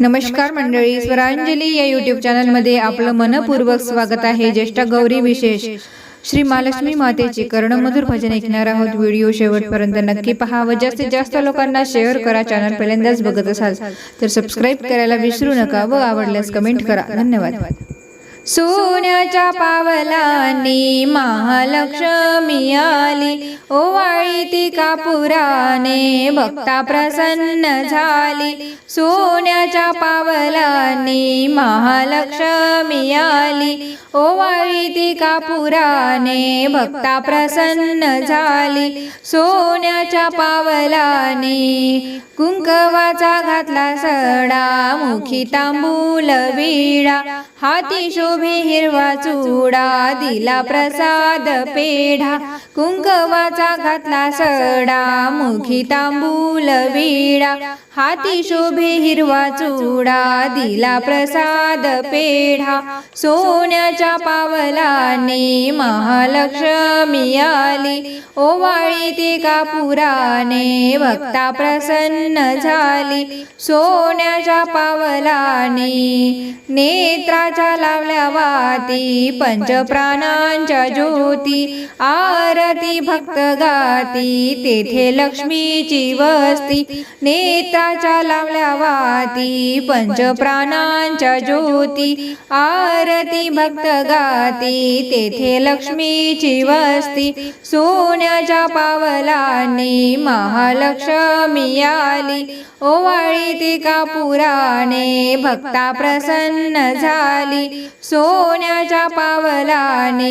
नमस्कार मंडळी स्वरांजली या युट्यूब चॅनलमध्ये आपलं मनपूर्वक स्वागत आहे ज्येष्ठ गौरी विशेष. श्री महालक्ष्मी मातेचे कर्णमधुर भजन ऐकणार आहोत व्हिडिओ शेवटपर्यंत नक्की पहा व जास्तीत जास्त लोकांना शेअर करा चॅनल पहिल्यांदाच बघत असाल. तर सबस्क्राईब करायला विसरू नका व आवडल्यास कमेंट करा. धन्यवाद. सोन्याच्या पावलांनी महालक्ष्मी आली. ओवाळी ती कापुराने भक्ता प्रसन्न झाली. सोन्याच्या पावलांनी महालक्ष्मी आली. ओवाळी ती कापुराने भक्ता प्रसन्न झाली. सोन्याच्या पावलाने कुंकवाचा घातला सडा मुखी तांबूल विडा हाती शोभे हिरवा चुडा दिला प्रसाद पेढा. कुंकवाचा घातला सडा मुखी तांबूल विडा. हाती शोभे हिरवा चुडा दिला प्रसाद पेढा. सोन्याच्या पावलाने महालक्ष्मी आली. ओवाळी ते कापुराने वक्ता प्रसन्न झाली. सोन्याच्या पावलाने नेत्राच्या लावल्या वाती पंचप्राणांच्या ज्योती आरती भक्त गाती तेथे लक्ष्मीची वस्ती नेत्राच्या लावल्या वाती पंचप्राणांच्या ज्योती आरती भक्त गाती तेथे लक्ष्मीची वस्ती सोन्याच्या पावलांनी महालक्ष्मी आली. ओवाळी ती कापुराने भक्ता प्रसन्न झाली. सोन्याच्या पावलाने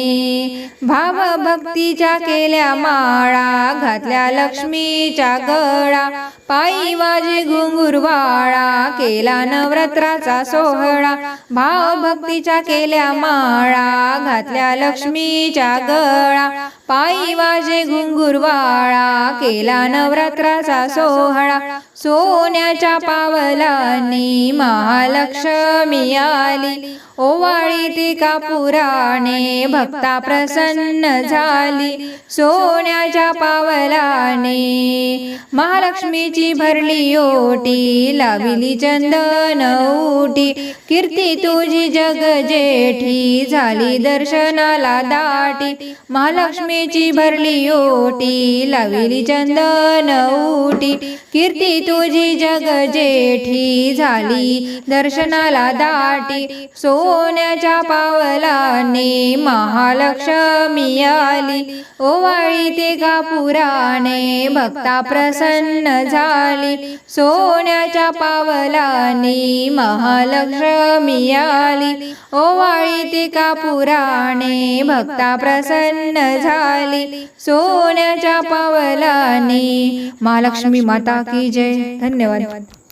भाव भक्तीच्या केल्या माळा घातल्या लक्ष्मीच्या गळा पायी वाजे घुंगुरवाळा केला नवरात्राचा सोहळा भाव भक्तीच्या केल्या माळा घातल्या लक्ष्मीच्या गळा पायी वाजे घुंगुरवाळा केला नवरात्राचा सोहळा. सोन्याच्या पावलांनी महालक्ष्मी आली. ओवाळी ती कापुराने भक्ता प्रसन्न झाली. सोन्याच्या पावलाने महालक्ष्मीची भरली ओटी लाविली चंदन उटी. कीर्ती तुझी जग जेठी झाली दर्शनाला दाटी. महालक्ष्मीची भरली ओटी लाविली चंदन उटी. कीर्ती तुझी जग जेठी झाली दर्शनाला दाटी. सोन्याच्या पावलाने महालक्ष्मी आली. ओवाळी ते कापुराने भक्ता प्रसन्न झाली. सोन्याच्या पावलाने महालक्ष्मी आली. ओवाळी ते कापुराने भक्ता प्रसन्न झाली. सोन्याच्या पावलाने. महालक्ष्मी माता की जय. धन्यवाद.